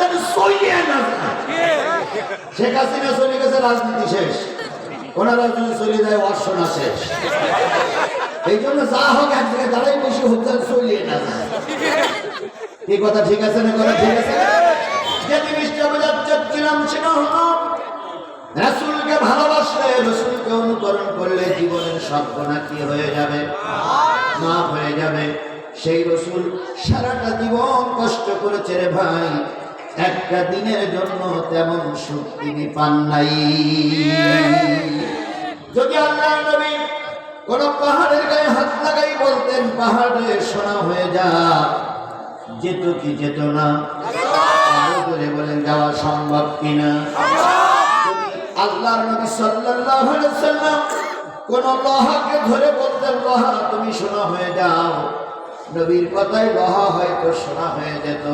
যেন চলিয়ে না শেখ হাসিনা চলে গেছে, রাজনীতি শেষ। ওনারা যদি চলে যায় অর্শনা শেষ। এই জন্য যা হোক, এক জায়গায় দাঁড়াই বেশি হোক যেন চলিয়ে না এই কথা ঠিক আছে না কথা ঠিক আছে? যে জিনিসটা বোঝাচ্ছিলাম সেটা রাসূলকে ভালোবাসলে, রসুলকে অনুকরণ করলে জীবনের সর্বনা কি হয়ে যাবে, মাফ হয়ে যাবে। সেই রসুল সারাটা জীবন কষ্ট করেছে রে ভাই। একটা দিনের জন্য তেমন সুখ তিনি পান নাই। যদি আল্লাহ নবী কোন পাহাড়ের গায়ে হাত লাগাই বলতেন, পাহাড়ে সোনা হয়ে যা, যেত কি যেত না। করে বলেন, যাওয়া সম্ভব কিনা? আল্লাহর নবী সাল্লাল্লাহু আলাইহি সাল্লাম কোন লোহাকে ধরে বলতেন, লোহা তুমি সোনা হয়ে যাও, নবীর কথায় লোহা হয়তো সোনা হয়ে যেত।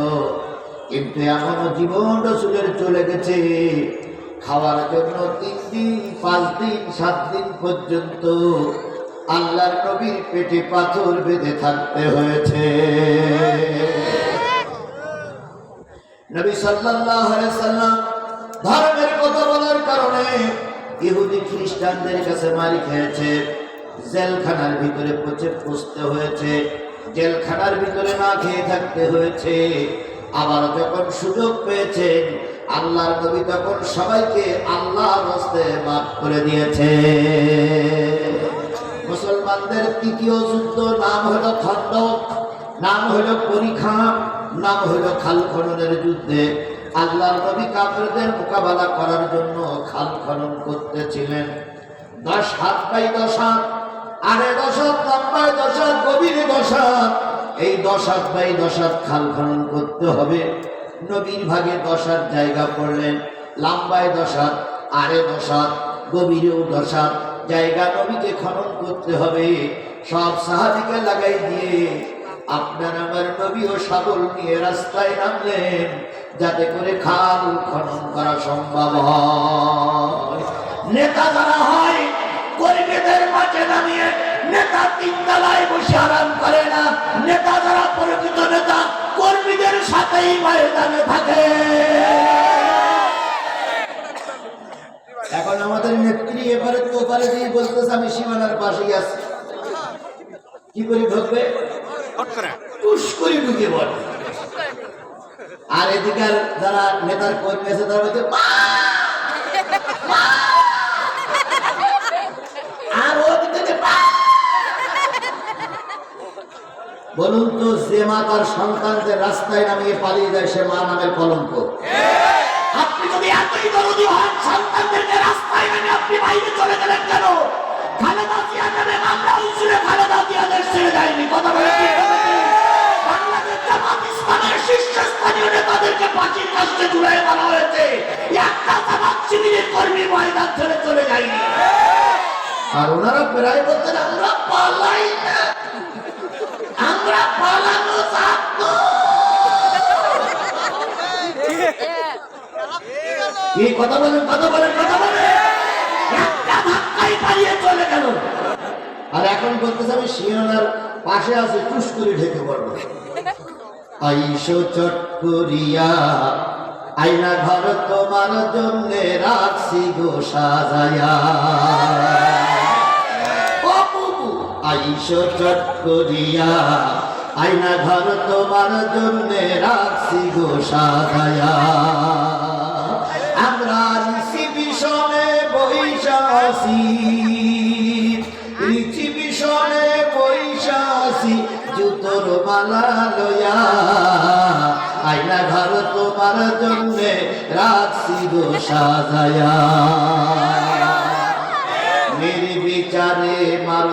কিন্তু এখনও জীবন রসুলের চলে গেছে। খাওয়ার জন্য তিন দিন, পাঁচ দিন, সাত দিন পর্যন্ত আল্লাহর নবীর পেটে পাথর বেঁধে থাকতে হয়েছে। নবী সাল্লাল্লাহু সাল্লাম ধর্মের কথা বলার কারণে ইহুদি খ্রিস্টানদের কাছে মারি খেয়েছে। জেলখানার ভিতরে পচে পুষতে হয়েছে। জেলখানার ভিতরে না খেয়ে থাকতে হয়েছে। আবার যখন সুযোগ পেয়েছেন, আল্লাহর নবী তখন সবাইকে আল্লাহর হস্তে মাফ করে দিয়েছে মুসলমানদের তৃতীয় যুদ্ধ, নাম হলো খন্দক, নাম হলো পরীক্ষা নাম হলো খাল খননের যুদ্ধে। আল্লাহর নবী কাফেরদের মোকাবেলা করার জন্য খাল খনন করতেছিলেন। দশ হাত বাই দশ হাত আড়ে দশ হাত, লম্বায় দশ হাত, গভীরে দশ হাত। এই দশ হাত বাই দশ হাত খাল খনন করতে হবে। নবীর ভাগে দশ হাত জায়গা করলেন, লাম্বায় দশ হাত, আড়ে দশ হাত, গভীরেও দশ হাত, জায়গা নবীকে খনন করতে হবে। সব সাহাবিকে লাগাই দিয়ে আপনার আমার নবী ও সাগর নিয়ে রাস্তায় নামলেন, যাতে করে খাল খনন করা সম্ভব হয়। নেতা যারা হয়, কর্মীদের মাঝে নামিয়ে নেতা তিন তলায় বসে আরাম করে না। নেতা যারা প্রকৃত নেতা কর্মীদের সাথেই ময়দানে থাকে। এখন আমাদের নেত্রী এবারে তো ওপারে দিয়ে বলতেছে আমি সীমানার পাশেই আছি। কি করে ঢুকবে টুস করে ঢুকে পড়ে আর এদিকার যারা নেতার কর্মী আছে তারা বলছে "মা! মা!" আর ও দিকে "মা!" বলুন তো যে মা তার সন্তানদের রাস্তায় নামিয়ে পালিয়ে যায় সে মা নামের কলঙ্ক। আপনি যদি এতই দরদি হন সন্তানদেরকে রাস্তায় নামে আপনি বাইরে চলে গেলেন কেন? খালেদা জিয়া নামে মামলা হয়েছিল খালেদা জিয়াদের ছেড়ে যায়নি কথা বলে বাংলাদেশ জামাত ইসলামের শীর্ষস্থানীয় নেতাদেরকে কাছে হয়েছে। একটা জামাত শিবিরের কর্মী ময়দান ছেড়ে চলে যায়নি। আর ওনারা প্রায় বলতেন আমরা পালাই না। আমরা পালানো চাপতো কি কথা বলেন কথা বলেন কথা বলেন। একটা ধাক্কায় পালিয়ে চলে গেল। আর এখন বলতেছে আমি শিয়ানার পাশে আছে, টুস করে ঢেকে পড়ব। আইসো চট করিয়া আইনা ঘর তোমার জন্য রাখছি গো সাজায়া। আইসো চট করিয়া আইনা ঘর তোমার জন্য রাখছি গো সাজায়া। আমরা ঋষি বিষণে বৈশাসী ঋষি বিষণে বৈশাসী জুতোর মালা লয়া আইনা ঘর তোমার জন্য রাখছি গো সাজায়া।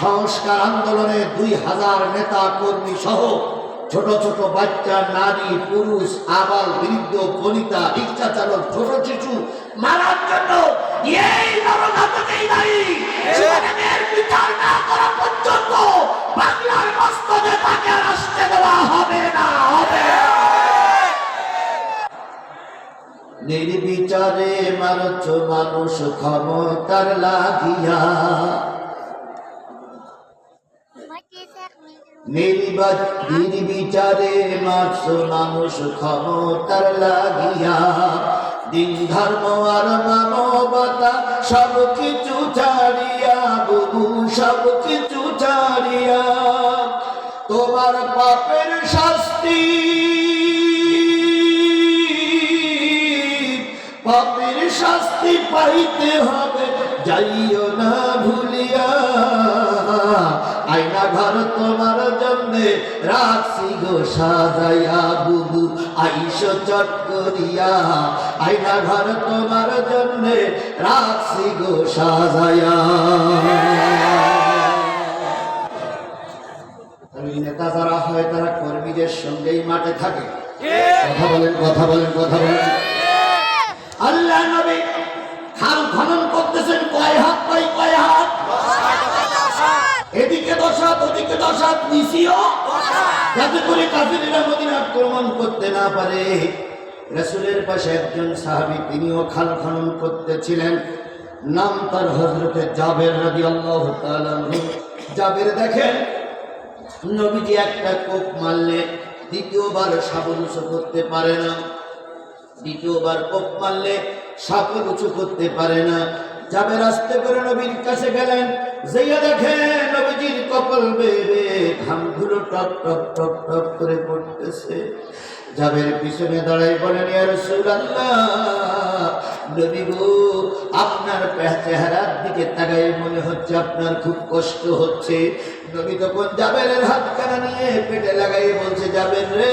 সংস্কার আন্দোলনে দুই হাজার নেতা কর্মী সহ ছোট ছোট বাচ্চা, নারী, পুরুষ, আবাল, বৃদ্ধ বনিতা রিক্সা চালক, ছোট শিশু মারার জন্য বাংলার তাকে আসতে দেওয়া হবে না, হবে না। নির্বিচারে মারছ মানুষ ক্ষমতার লাগিয়া। নির্বাচ, নির্বিচারে মারছ মানুষ ক্ষমতার লাগিয়া। দিন ধর্ম আর মানবতা সব কিছু ছাড়িয়া বুবু সব কিছু ছাড়িয়া। তোমার পাপের পাইতে হবে যাইও না ভুলিয়া। আইনা ঘর তোমার জন্য রাখছি গো সাজাইয়া বুবু আইস চট করিয়া। আইনা ঘর তোমার জন্য রাখছি গো সাজাইয়া। নেতা যারা হয় তারা কর্মীদের সঙ্গেই মাঠে থাকে। কথা বলেন কথা বলেন কথা বলেন। আল্লাহ নবী খনন করতেছেন কয় হাত কয় কয় হাত? এদিকে দশ হাত, ওদিকে দশ হাত নিচিও যাতে করে কাফিরেরা মদিনা আক্রমণ করতে না পারে। রাসূলের পাশে একজন সাহাবী, তিনিও খাল খনন করতেছিলেন। নাম তার হজরতে জাবের তাআলা আনহু। জাবের দেখেন, নবীজি একটা কোপ মারলে দ্বিতীয়বার সাবল করতে পারে না। দ্বিতীয়বার কোপ মারলে সাপল উঁচু করতে পারে না। যাবে রাস্তে করে নবীর কাছে গেলেন, যেইয়া দেখেন নবীজির কপাল বেবে ঘামগুলো টপ টপ টপ টপ করে পড়তেছে। যাবের পিছনে দাঁড়াই বলেন নবী গো, আপনার চেহারার দিকে তাকাই মনে হচ্ছে আপনার খুব কষ্ট হচ্ছে। নবী তখন জাবেরের হাত কানা নিয়ে পেটে লাগাই বলছে, যাবেন রে।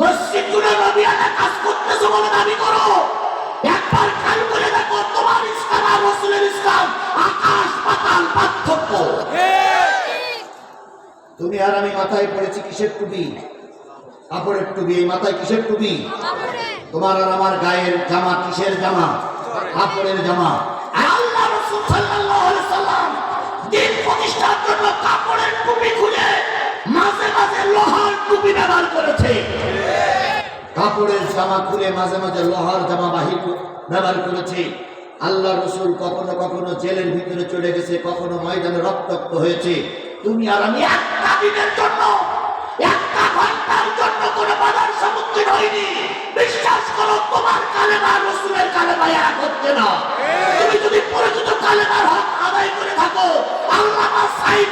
মসজিদ জুড়ে নবী কাজ করতেছো বলে দাবি করো। একবার খেয়াল করে দেখো, তোমার ইসলাম আর রসুলের ইসলাম আকাশ পাতাল পার্থক্য। তুমি আর আমি মাথায় পড়েছি কিসের টুপি? কাপড়ের টুপি, এই মাথায় কিসের টুপি? তোমার আর আমার গায়ের জামা কিসের জামা? কাপড়ের জামা। আল্লাহ রাসূল সাল্লাল্লাহু আলাইহি সাল্লাম দিন প্রতিষ্ঠার জন্য কাপড়ের টুপি খুলে মাঝে মাঝে লোহার টুপি ব্যবহার করেছে। কাপড়ের জামা খুলে মাঝে মাঝে লোহার জামা বাহির ব্যবহার করেছে। আল্লাহ রসুল কখনো কখনো জেলের ভিতরে চলে গেছে, কখনো ময়দানে রক্তাক্ত হয়েছে। তুমি আর আমি একটা দিনের জন্য, একটা ঘণ্টার জন্য কোনো বাধার সম্মুখীন হয়নি বিশ্বাস করো, তোমার কালেমা রসুলের কালেমা এক হচ্ছে না। তুমি যদি পরিচিত কালেমার হক আদায় করে থাকো আল্লাহ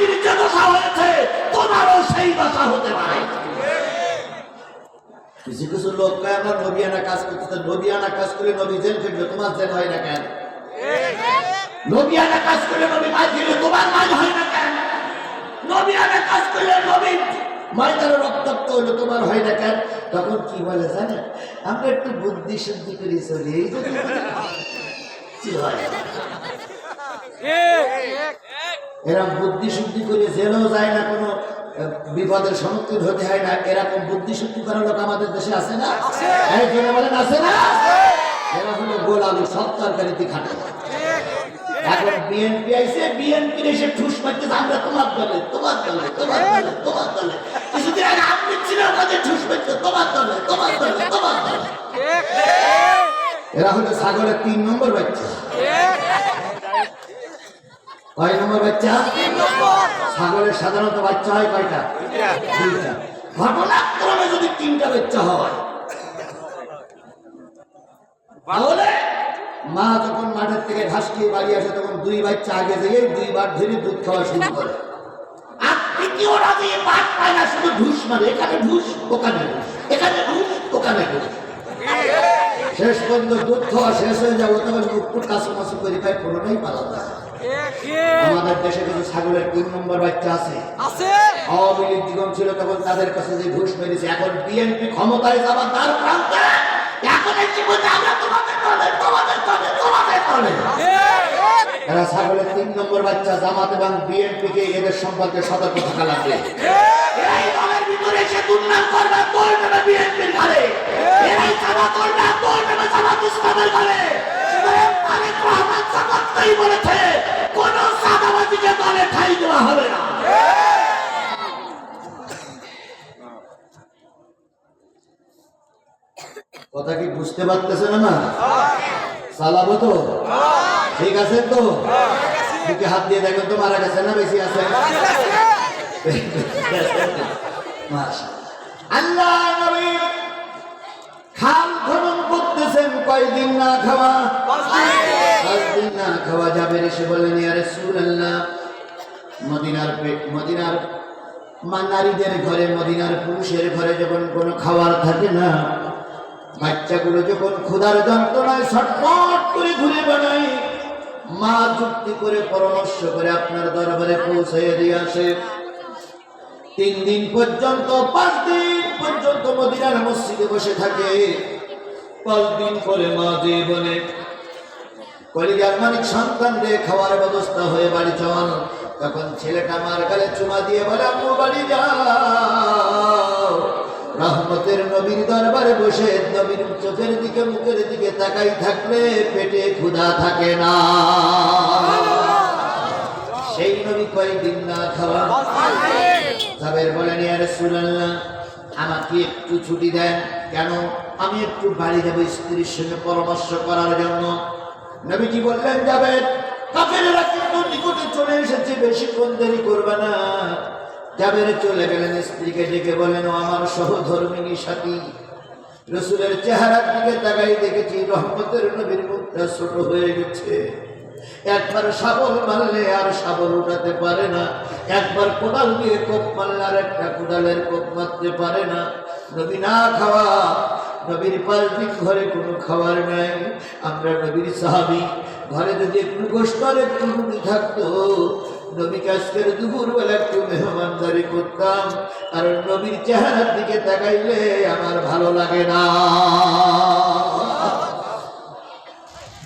যে দশা হয়েছে। তোমারও সেই দশা হতে পারে। কিছু কিছু লোক কয় আমরা নবিয়ানা কাজ করতেছে নবিয়ানা কাজ করে নবী জেল তোমার জেল হয় না কেন? নবিয়ানা কাজ নবী মাছ দিলে তোমার মাছ হয় না কেন? নবিয়ানা কাজ করলে নবী রক্তাক্ত তোমার হয় না কেন? তখন কি বলে জানে আমরা একটু বুদ্ধি শুদ্ধি করে চলি এই হয়? এরা বুদ্ধি শুদ্ধি করে জেলেও যায় না কোনো বিপদের সম্মুখীন হতে হয় না। এরকম বুদ্ধি শুদ্ধি করার লোক আমাদের দেশে আছে না? এই বলেন আছে না? এরা হলো গোল আলু সব তরকারিতে খাটে। এখন বিএনপি আইসে বিএনপি এসে ঠুস মারতে আমরা তোমার দলে তোমার দলে তোমার দলে তোমার দলে। কিছুদিন আগে আপনি ছিলেন কাজে ঠুস মারতে তোমার দলে তোমার দলে তোমার দলে। এরা হলো ছাগলের তিন নম্বর বাচ্চা। কয় নম্বর বাচ্চা? ছাগলের সাধারণত বাচ্চা হয় কয়টা? ঘটনাক্রমে যদি তিনটা বাচ্চা হয় তাহলে মা যখন মাঠের থেকে ঘাস খেয়ে বাড়ি আসে তখন দুই বাচ্চা আগে যেয়ে দুইবার ধরে দুধ খাওয়া শুরু করে। আর কি ওরা দিয়ে পাট পায় না শুধু ঢুস মারে। এখানে ঢুস ওখানে এখানে ঢুস ওখানে ঢুস। শেষ পর্যন্ত দুধ খাওয়া শেষ হয়ে যাব তবে মুকুট কাছু করে পাই পুরোটাই পালাতে হয়। আমাদের দেশে কিছু ছাগলের তিন নম্বর বাচ্চা আছে। আছে। আওয়ামী লীগ জীবন ছিল তখন তাদের কাছে যে ঘুষ মেরেছে এখন বিএনপি ক্ষমতায় যাবার তার প্রান্তে এখন এই জীবনে আমরা তোমাদের দলে তোমাদের দলে তোমাদের দলে এরা ছাগলের তিন নম্বর বাচ্চা জামাত এবং বিএনপি কে এদের সম্পর্কে সতর্ক থাকা লাগবে। এই দলের ভিতরে এসে দুর্নাম করবে তোর নেবে বিএনপির ঘরে। এরাই জামাত তোর নেবে জামাত ইসলামের ঘরে। তারেক রহমান জামাতটাই বলেছে কোন সাদাবাজিকে দলে ঠাই দেওয়া হবে না। কথা কি বুঝতে পারতেছে না? না চালাবো তো? ঠিক আছে তো? বুকে হাত দিয়ে দেখেন তো মারা গেছে না বেশি আছে? আল্লাহ নবী খাল খনন করতেছেন কয়দিন না খাওয়া? পাঁচ দিন না খাওয়া যাবে এসে বলেন ইয়া রাসূলুল্লাহ, মদিনার মদিনার মা নারীদের ঘরে, মদিনার পুরুষের ঘরে যখন কোনো খাবার থাকে না, বাচ্চাগুলো যখন ক্ষুধার যন্ত্রণায় ছটফট করে ঘুরে বেড়ায়, মা যুক্তি করে পরামর্শ করে আপনার দরবারে পৌঁছাইয়ে দিয়ে আসে। তিন দিন পর্যন্ত পাঁচ দিন পর্যন্ত মদিনার মসজিদে বসে থাকে। পাঁচ দিন পরে মা দিয়ে বলে কলিজার মানিক সন্তান রে খাওয়ার ব্যবস্থা হয়ে বাড়ি চল। তখন ছেলেটা মার গালে চুমা দিয়ে বলে আম্মু বাড়ি যাও। রহমতের নবীর দরবারে বসে নবীর চোখের দিকে মুখের দিকে তাকাই থাকলে পেটে ক্ষুধা থাকে না। সেই নবী কয়েকদিন না খাওয়া সাবের বলেন ইয়া রাসূলুল্লাহ আমাকে একটু ছুটি দেন। কেন? আমি একটু বাড়ি যাব স্ত্রীর সঙ্গে পরামর্শ করার জন্য। নবীজি বললেন, যাবেন। কাফেরেরা কিন্তু নিকটে চলে এসেছে, বেশিক্ষণ দেরি করবে না। যাবেন, চলে গেলেন, স্ত্রীকে ডেকে বললেন, আমার সহধর্মিনী সাথী। রসুলের চেহারার দিকে তাকাই দেখেছি, রহমতের নবীর মুখটা ছোট হয়ে গেছে। একবার শাবল মারলে আর শাবল উঠাতে পারে না। একবার কোদাল দিয়ে কোপ মারলে আর একটা কোদালের কোপ মারতে পারে না। নবী না খাওয়া, নবীর পাঁচ দিন ঘরে কোনো খাবার নাই। আমরা নবীর সাহাবি, ঘরে যদি একটু আর একটু রুটি থাকতো, নবীকে আজকের দুপুর বেলা একটু মেহমানদারি করতাম আর নবীর চেহারার দিকে তাকাইলে আমার ভালো লাগে না।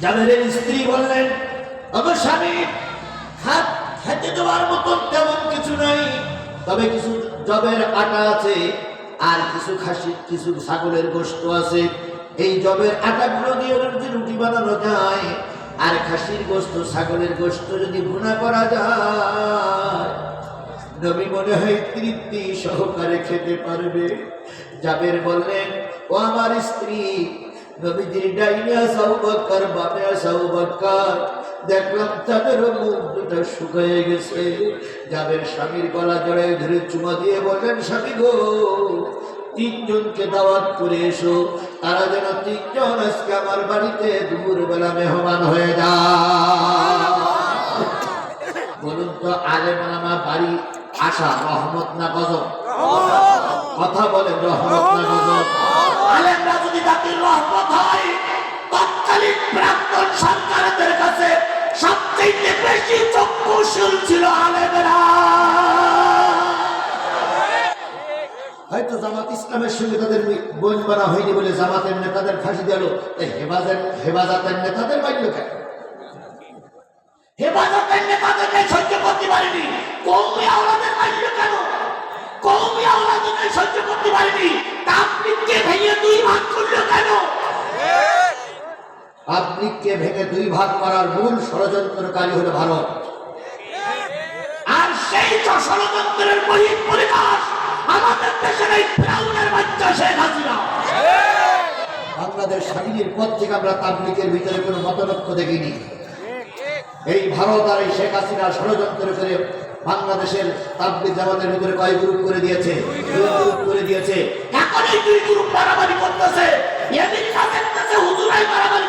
জাবেরের স্ত্রী বললেন আমার স্বামী হাত খেতে দেওয়ার মতন তেমন কিছু নাই, তবে কিছু জবের আটা আছে আর কিছু খাসি, কিছু ছাগলের গোস্ত আছে। এই জবের আটাগুলো দিয়ে যদি রুটি বানানো যায় আর খাসির গোস্ত ছাগলের গোস্ত যদি ভুনা করা যায়, নবী মনে হয় তৃপ্তি সহকারে খেতে পারবে। জাবের বললেন, ও আমার স্ত্রী, নবীজির ডাইনে আসাউ বক্কর, বামে আসাউ বক্কর। দেখলাম তাদের মুখ দুটো শুকিয়ে গেছে। যাদের স্বামীর গলা জড়াই ধরে চুমা দিয়ে বললেন, স্বামী গো, তিনজনকে দাওয়াত করে এসো। তারা যেন তিনজন আজকে আমার বাড়িতে দুপুরবেলা মেহমান হয়ে যায়। বলুন তো আলে মালামা বাড়ি আসা রহমত না গজব? কথা বলেন রহমত না গজব। আলেমরা যদি জাতির রহমত হয় বেশি চক্ষুশীল ছিল আলেমেরা? হয়তো জামাত ইসলামের সঙ্গে তাদের বোন করা হয়নি বলে জামাতের নেতাদের ফাঁসি দিল। হেফাজের হেফাজতের নেতাদের মারল কেন? হেফাজতের নেতাদেরকে সহ্য করতে পারেনি। কৌমি আওলাদের মারল কেন? কৌমি আওলাদের সহ্য করতে পারেনি। তাবলিগকে ভেঙে দুই ভাগ করল কেন? পাবলিককে ভেঙে দুই ভাগ করার মূল ষড়যন্ত্রকারী হলো ভারত। আর সেই ষড়যন্ত্রের বহির আমাদের দেশের এই ফ্রাউনের বাচ্চা শেখ হাসিনা। বাংলাদেশ স্বাধীনের পর থেকে আমরা তাবলিকের ভিতরে কোনো দেখিনি। এই ভারত আর এই শেখ হাসিনা ষড়যন্ত্র করে বাংলাদেশের তাবলিক জামাতের ভিতরে কয় গ্রুপ করে দিয়েছে? গ্রুপ করে দিয়েছে। এখন এই দুই গ্রুপ মারামারি করতেছে। আমেরিকা দেখতেছে হুজুরাই মারামারি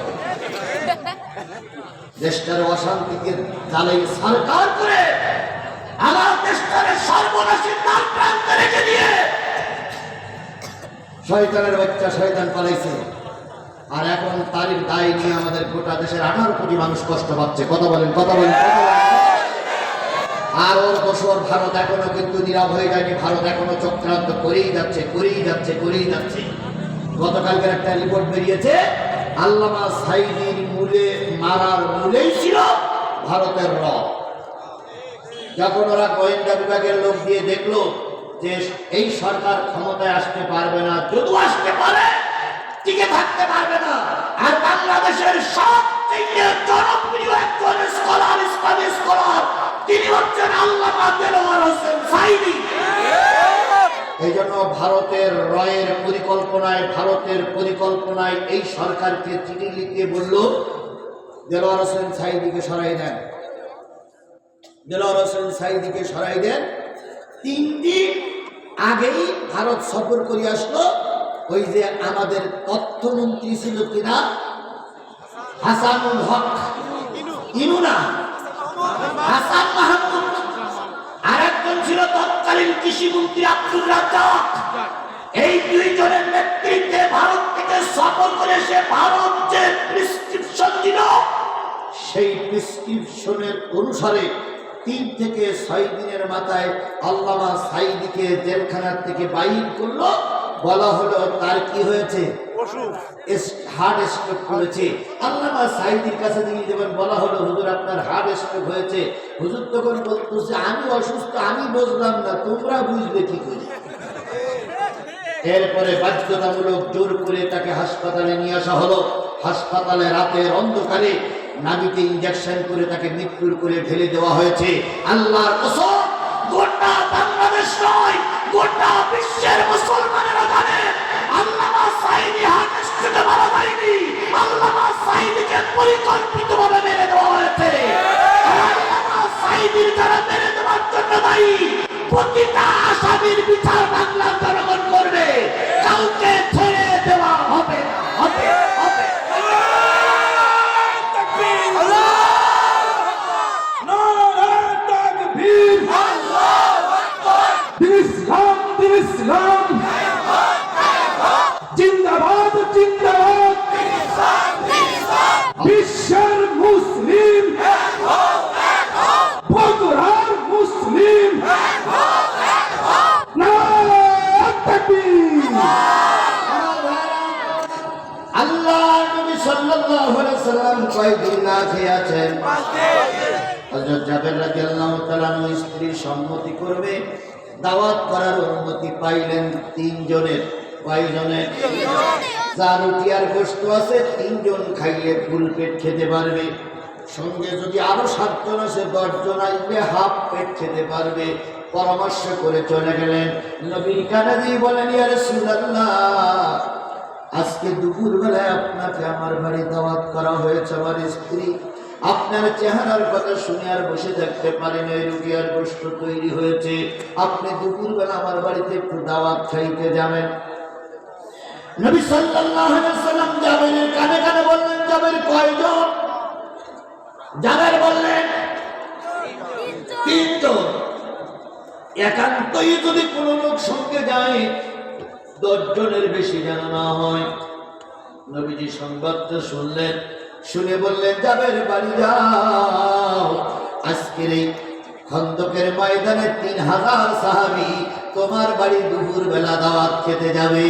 দেশটার অশান্তিকে জ্বালাই সরকার করে, আমার দেশটারে সর্বনাশীর নাম প্রান্তে রেখে দিয়ে। শয়তানের বাচ্চা শয়তান পালাইছে। আর এখন তারই দায় নিয়ে আমাদের গোটা দেশের আঠারো কোটি মানুষ কষ্ট পাচ্ছে। কথা বলেন কথা বলেন। আর ওর বছর ভারত এখনও কিন্তু নীরব হয়ে যায়নি। ভারত এখনও চক্রান্ত করেই যাচ্ছে করেই যাচ্ছে করেই যাচ্ছে। গতকালকের একটা রিপোর্ট বেরিয়েছে, আল্লামা সাইদির মূলে, মারার মূলেই ছিল ভারতের র যখন ওরা গোয়েন্দা বিভাগের লোক দিয়ে দেখল যে এই সরকার ক্ষমতায় আসতে পারবে না, যদিও আসতে পারে, টিকে থাকতে পারবে না, আর বাংলাদেশের সবথেকে জনপ্রিয় একজন স্কলার ইসলামী স্কলার তিনি হচ্ছেন দেলোয়ার হোসেন সাইদি এই জন্য ভারতের রয়ের পরিকল্পনায়, ভারতের পরিকল্পনায় এই সরকারকে চিঠি লিখে বলল, দেলোয়ার হোসেন সাইদিকে সরাই দেন। দেলোয়ার হোসেন সাইদিকে সরাই দেন। তিন দিন আগেই ভারত সফর করে আসলো, ওই যে আমাদের তথ্যমন্ত্রী ছিল কিনা? হাসানুল হক। ইনুনা হাসান মাহমুদ ছিল তৎকালীন কৃষিমন্ত্রী আব্দুল রাজ্জাক। এই দুইজনের নেতৃত্বে ভারত থেকে সফর করে সে ভারত যে প্রেসক্রিপশন দিল, সেই প্রেসক্রিপশনের অনুসারে তিন থেকে ছয় দিনের মাথায় আল্লামা সাইদিকে জেলখানার থেকে বাইর করল। বলা হলো, তার কি হয়েছে? আমি অসুস্থ, আমি বুঝলাম না, তোমরা বুঝবে কি করে? এরপরে বাধ্যতামূলক জোর করে তাকে হাসপাতালে নিয়ে আসা হলো। হাসপাতালে রাতের অন্ধকারে নাবিতে ইঞ্জেকশন করে তাকে মৃত্যুর করে ঢেলে দেওয়া হয়েছে। আল্লাহর কসম, গোটা বাংলাদেশ নয়, গোটা বিশ্বের মুসলমানেরা সাইদি হার্ট স্ট্রোকে মারা আল্লামা সাইদিকে পরিকল্পিতভাবে মেরে দেওয়া হয়েছে। আল্লামা সাইদির যারা মেরে দেওয়ার জন্য দায়ী। প্রতিটা আসামির বিচার বাংলার জনগণ করবে। কাউকে ছেড়ে দেওয়া হবে হবে হবে। ইসলাম ইসলাম মুসলিম বগুড়ার মুসলিম আল্লাহ নবী সাল্লাল্লাহু আলাইহি সাল্লাম কয়দিন না খেয়ে আছেন হযরত জাবের রাদিয়াল্লাহু তাআলা স্ত্রীর সম্মতি করবে দাওয়াত করার অনুমতি পাইলেন তিনজনের। কয়জনের যার রুটি আর গোস্ত আছে তিনজন খাইলে ফুল পেট খেতে পারবে। সঙ্গে যদি আরও সাতজন আছে, দশজন আসবে হাফ পেট খেতে পারবে। পরামর্শ করে চলে গেলেন। নবী কানাদি বলেন, ইয়া রাসূলুল্লাহ, আজকে দুপুর বেলায় আপনাকে আমার বাড়ি দাওয়াত করা হয়েছে আমার স্ত্রী। আপনার চেহারার কথা শুনে আর বসে থাকতে পারেন এই রুগী আর গোষ্ঠ তৈরি হয়েছে। আপনি দুপুর বেলা আমার বাড়িতে একটু দাওয়াত খাইতে যাবেন। নবী সাল্লাল্লাহু আলাইহি সাল্লাম জাবেরের কানে কানে বললেন, জাবের কয়জন? জাবের বললেন তিনজন একান্তই যদি কোনো লোক সঙ্গে যায়, দশজনের বেশি যেন না হয়। নবীজি সংবাদটা শুনলেন, শুনে বললেন যাবের বাড়ি যাও। আজকের এই খন্দকের ময়দানে তিন হাজার সাহাবি তোমার বাড়ি দুপুর বেলা দাওয়াত খেতে যাবে।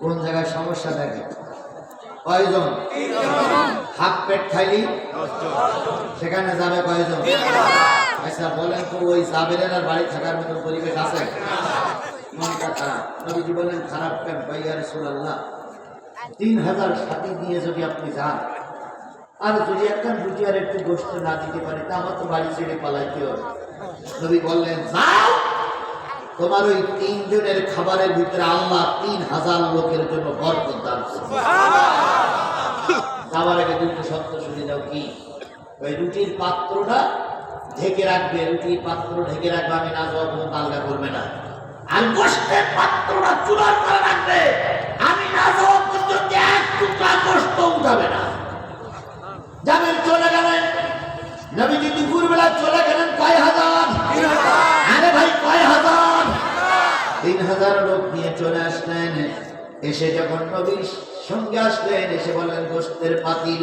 কোন জায়গায় সমস্যা দেখে কয়জন? হাফ পেট খাইলি? সেখানে যাবে কয়জন? আচ্ছা বলেন তো ওই সাবেরের আর বাড়ি থাকার মতো পরিবেশ আছে? মনটা খারাপ। নবীজি বলেন খারাপ কেন? ভাইয়া রসুল্লাহ তিন হাজার সাথী নিয়ে যদি আপনি যান, আর যদি একটা রুটি আর একটু গোষ্ঠ না দিতে পারে, তা আমার তো বাড়ি ছেড়ে পালাইতে হবে। নবী বললেন, যাও! তোমার ওই তিনজনের খাবারের ভিতরে আল্লাহ তিন হাজার লোকের জন্য বরকত দান করবে। খাবার আগে দুটো সত্য শুনে দাও কি? ওই রুটির পাত্রটা ঢেকে রাখবে রুটির পাত্র ঢেকে রাখবে আমি না যাওয়া পর্যন্ত আলগা করবে না। আর গোষ্ঠের পাত্রটা চুলার করে রাখবে আমি না যাওয়া পর্যন্ত এক টুকরা গোষ্ঠ উঠাবে না। যাবেন চলে গেলেন। নবীজি দুপুর বেলা চলে গেলেন কয় হাজার? আরে ভাই কয় হাজার? তিন হাজার লোক নিয়ে চলে আসলেন। এসে যখন নবীর সঙ্গে আসলেন, এসে বললেন, গোস্তের পাতিল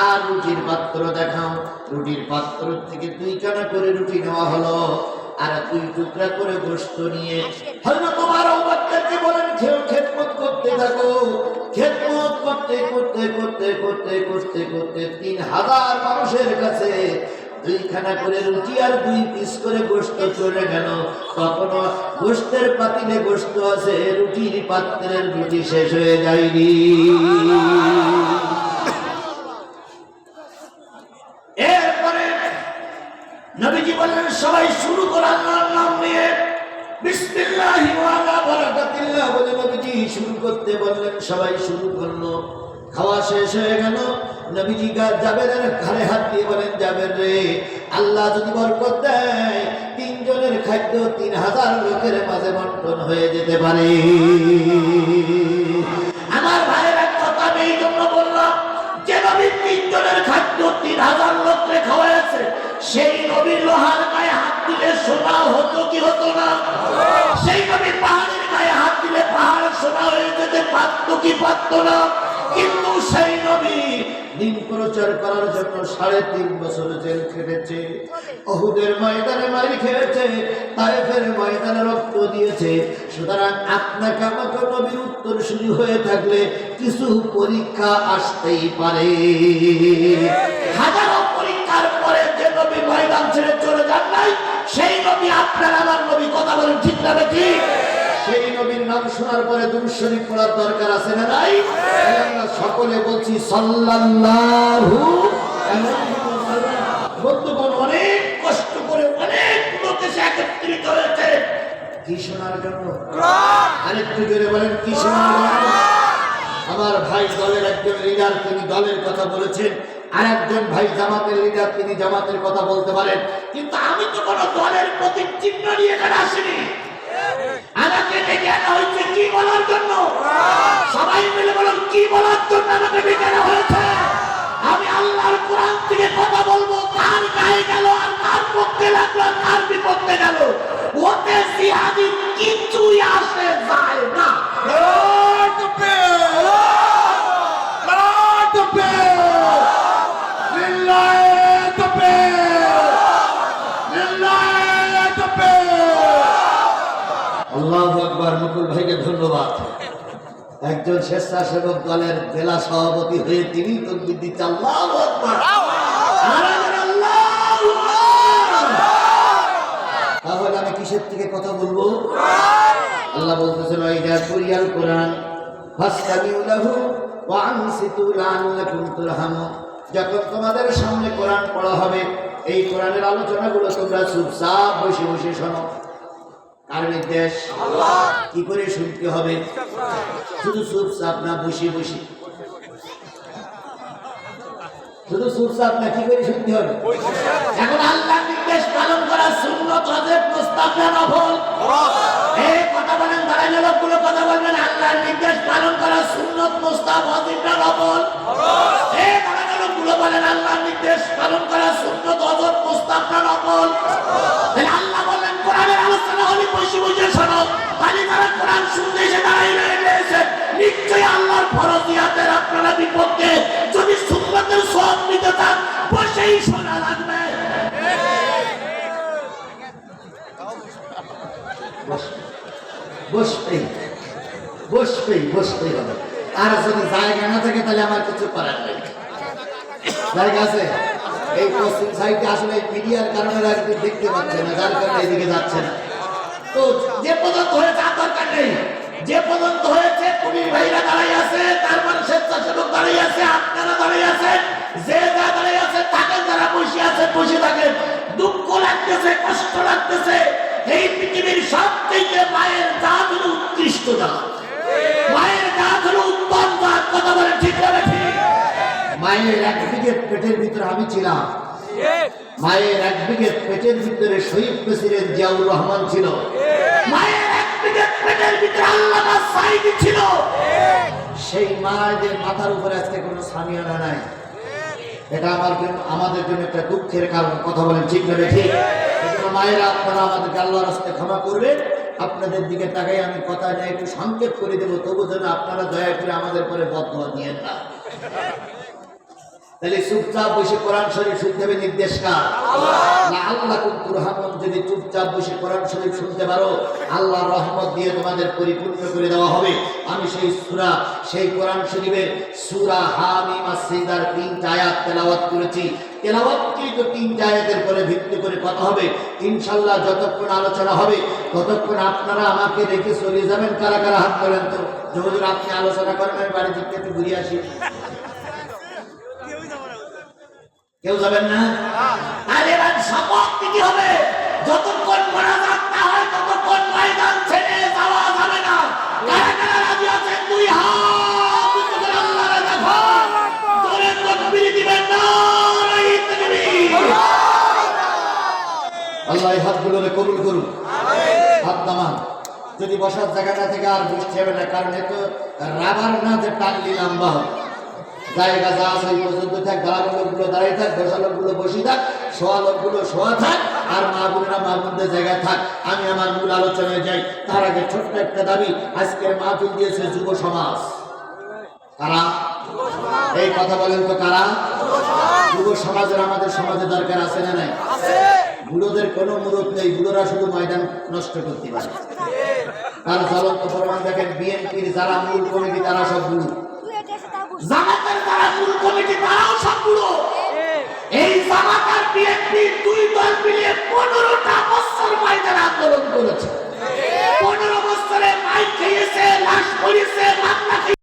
আর রুটির পাত্র দেখাও। রুটির পাত্র থেকে দুই কানা করে রুটি নেওয়া হলো, আর দুই টুকরা করে গোস্ত নিয়ে হয়তো তোমার অবাক্যকে বলেন খেয়ে খেদমত করতে থাকো। খেদমত করতে করতে করতে করতে করতে করতে তিন হাজার মানুষের কাছে দুইখানা করে রুটি আর দুই পিস করে গোস্ত চলে গেল। কখনো গোস্তের পাতিলে গোস্ত আছে, রুটির পাত্রের রুটি শেষ হয়ে যায়নি। বললেন, সবাই শুরু করে নিয়ে। বিসমিল্লাহি নবীজি শুরু করতে বললেন, সবাই শুরু করল। খাওয়া শেষ হয়ে গেল। নবীজি গা জাবেরের ঘাড়ে হাত দিয়ে বলেন, জাবের রে, আল্লাহ যদি বরকত দেয়, তিনজনের খাদ্য তিন হাজার লোকের মাঝে বন্টন হয়ে যেতে পারে। আমার ভাইয়ের কথা আমি এই জন্য বললাম, যে নবী তিনজনের খাদ্য তিন হাজার লোককে খাওয়াইছে সেই নবীর লোহার গায়ে হাত দিলে সোনা হতো কি হতো না? সেই নবীর পাহাড়ের গায়ে হাত দিলে পাহাড় সোনা হয়ে যেতে পারত কি পারত না? প্রচার করার জন্য সাড়ে তিন বছর জেল খেটেছে। অহুদের ময়দানে মারি খেয়েছে তাইফের ময়দানে রক্ত দিয়েছে। সুতরাং আপনাকে আমাকে নবীর উত্তর শুরু হয়ে থাকলে কিছু পরীক্ষা আসতেই পারে। হাজারো পরীক্ষার পরে যে নবী ময়দান ছেড়ে চলে যান নাই, সেই নবী আপনার আমার নবী, কথা বলেন ঠিক না ঠিক? নাম শোনার পরে দুরূদ শরীফ পড়ার দরকার আছে না নাই? আমরা সকলে বলছি, সাল্লাল্লাহু বন্ধুগণ, অনেক কষ্ট করে অনেক একত্রিত হয়েছে। কি শোনার জন্য? আরেকটু জোরে বলেন, কি শোনার জন্য? আমার ভাই দলের একজন লিডার তিনি দলের কথা বলেছেন। আর একজন ভাই জামাতের লিডার তিনি জামাতের কথা বলতে পারেন। কিন্তু আমি তো কোনো দলের প্রতীক চিহ্ন নিয়ে এখানে আসিনি। আমাকে ডেকে আনা হয়েছে কি বলার জন্য? সবাই মিলে বলুন, কি বলার জন্য আমাকে ডেকে আনা হয়েছে? আমি আল্লাহর কোরআন থেকে কথা বলব কার গায়ে গেল, আর কার পক্ষে লাগল, আর কার বিপক্ষে গেল। ওতে জিহাদি কিছুই আসে যায় না। একজন স্বেচ্ছাসেবক দলের জেলা সভাপতি হয়ে তিনি আকবার। তাহলে আমি কিসের থেকে কথা বলব? আল্লাহ বলতেছেন কুরিয়াল কোরআন যখন তোমাদের সামনে কোরআন পড়া হবে, এই কোরআনের আলোচনাগুলো তোমরা চুপচাপ বসে বসে শোনো। কার নির্দেশ? কি করে শুনতে হবে? শুধু চুপচাপ না বসে বসে। শুধু চুপচাপ না কি করে শুনতে হবে? এখন আল্লাহ নির্দেশ পালন করা সুন্নত হজের প্রস্তাব না নফল? এই কথা বলেন দাঁড়াইলে লোকগুলো কথা বলবেন। আল্লাহর নির্দেশ পালন করা সুন্নত প্রস্তাব হজের না নফল? এই লোকগুলো বলেন আল্লাহর নির্দেশ পালন করা সুন্নত হজর প্রস্তাব না নফল? নিশ্চয়ই আল্লাহর ফরজিয়াতের আপনারা বিপক্ষে যদি সুন্নতের সব নিতে চান, বসেই শোনা লাগবে। আর জায়গা না থাকে, তাহলে আমার কিছু করার নেই। সাইডে আসলে মিডিয়ার দেখতে পাচ্ছে না, যার কারণে এদিকে যাচ্ছে না। তো যে পর্যন্ত হয়েছে, আর দরকার নেই। যে পর্যন্ত হয়েছে পুলিশ ভাইরা দাঁড়াই আছে, তারপর স্বেচ্ছাসেবক দাঁড়াই আছে, আপনারা দাঁড়াই আছেন, যে যা দাঁড়াই আছে থাকেন যারা বসে আছেন বসে থাকেন। দুঃখ লাগতেছে, কষ্ট লাগতেছে, এই পৃথিবীর সবচেয়ে মায়ের জাত হলো উৎকৃষ্ট জাত। মায়ের জাত হলো উত্তম জাত, কথা বলে ঠিক ঠিক মায়ের এক দিকে পেটের ভিতরে আমি ছিলাম। মায়ের এক বিঘে পেটের ভিতরে শহীদ প্রেসিডেন্ট জিয়াউর রহমান ছিল। মায়ের পেটের ভিতরে ছিল। সেই মায়েদের মাথার উপরে আজকে কোনো সামিয়ানা নাই। এটা আমার জন্য আমাদের জন্য একটা দুঃখের কারণ কথা বলেন ঠিক না ঠিক। মায়েরা আপনারা আমাদেরকে আল্লাহর রাস্তে ক্ষমা করবেন। আপনাদের দিকে তাকাই আমি কথা নিয়ে একটু সংকেত করে দেবো তবু যেন আপনারা দয়া করে আমাদের পরে বদলা দিয়েন না। তাহলে চুপচাপ বসে কোরআন শরীফ শুনতে হবে নির্দেশ কার? না আল্লাহ রহমান যদি চুপচাপ বসে কোরআন শরীফ শুনতে পারো আল্লাহ রহমত দিয়ে তোমাদের পরিপূর্ণ করে দেওয়া হবে। আমি সেই সূরা সেই কোরআন শরীফের সূরা হামিম আর-সিদার তিনটা আয়াত তেলাওয়াত করেছি। তেলাওয়াতকৃত তিনটা আয়াতের পরে ভিত্তি করে কথা হবে। ইনশাল্লাহ যতক্ষণ আলোচনা হবে ততক্ষণ আপনারা আমাকে রেখে চলে যাবেন। কারা কারা হাত তোলেন তো? যদি আপনি আলোচনা করেন আমি বাড়ি থেকে ঘুরে আসি। কেউ যাবেন না? আর এবার শপথ দিতে হবে? যতক্ষণ মোনাজাত না হয়, ততক্ষণ ময়দান ছেড়ে যাওয়া যাবে না। কারা কারা রাজি আছেন? দুই যদি বসার জায়গাটা থেকে আর বসতে হবে না, কারণ এত রাবার না যে টানলি লম্বা হবে। জায়গা যা আছে ওই পর্যন্ত থাক লোকগুলো দাঁড়িয়ে থাক লোকগুলো বসে থাক শোয়া লোকগুলো শোয়া থাক, আর মা বোনেরা মা বোনদের জায়গায় থাক। আমি আমার মূল আলোচনায় যাই। তার আগে ছোট্ট একটা দাবি, আজকের মাহফিল দিয়েছে যুব সমাজ। এই কথা বলেন তো কারা? যুব সমাজের আমাদের সমাজে দরকার আছে না নাই? বুড়োদের কোনো মুরত নেই, বুড়োরা শুধু ময়দান নষ্ট করতে পারে। তার জ্বলন্ত প্রমাণ দেখেন, বিএনপির যারা মূল কমিটি, তারা সব বুড়ো। জামাতের যারা মূল কমিটি, তারাও সব বুড়ো এই জামাতার বিএনপি দুই দল মিলিয়ে পনেরোটা বছর ময়দান আন্দোলন করেছে। পনেরো বছরে মাইক খেয়েছে, লাশ করেছে মাত্রা